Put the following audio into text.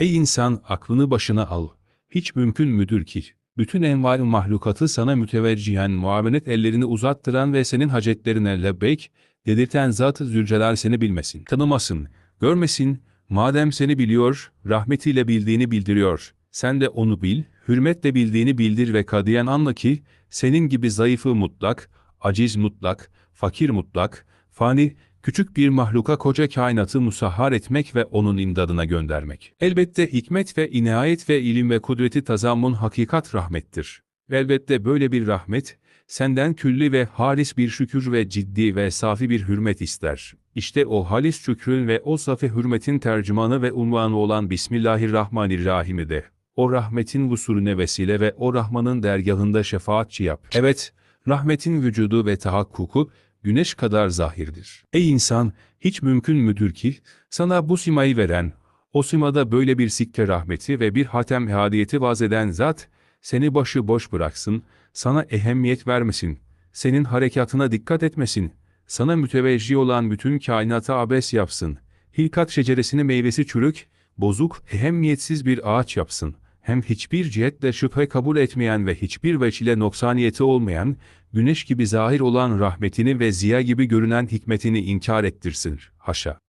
Ey insan aklını başına al. Hiç mümkün müdür ki? Bütün envai mahlukatı sana müteveccihen muavenet ellerini uzattıran ve senin hacetlerine lebbeyk dedirten Zat-ı Zülcelal seni bilmesin, tanımasın, görmesin, madem seni biliyor, rahmetiyle bildiğini bildiriyor. Sen de onu bil, hürmetle bildiğini bildir ve kadiyen anla ki, senin gibi zayıfı mutlak, aciz mutlak, fakir mutlak, fani, küçük bir mahluka koca kainatı musahhar etmek ve onun imdadına göndermek. Elbette hikmet ve inayet ve ilim ve kudreti tazammun hakikat rahmettir. Elbette böyle bir rahmet, senden külli ve halis bir şükür ve ciddi ve safi bir hürmet ister. İşte o halis şükrün ve o safi hürmetin tercümanı ve unvanı olan Bismillahirrahmanirrahim'i de. O rahmetin vusulüne vesile ve o Rahman'ın dergahında şefaatçi yap. Evet, rahmetin vücudu ve tahakkuku, güneş kadar zahirdir. Ey insan, hiç mümkün müdür ki, sana bu simayı veren, o simada böyle bir sikke rahmeti ve bir hatem hadiyeti vaz eden zat, seni başı boş bıraksın, sana ehemmiyet vermesin, senin harekatına dikkat etmesin, sana müteveccih olan bütün kainata abes yapsın, hilkat şeceresini meyvesi çürük, bozuk, ehemmiyetsiz bir ağaç yapsın, hem hiçbir cihetle şüphe kabul etmeyen ve hiçbir veçile noksaniyeti olmayan, güneş gibi zahir olan rahmetini ve ziya gibi görünen hikmetini inkar ettirsin. Haşa.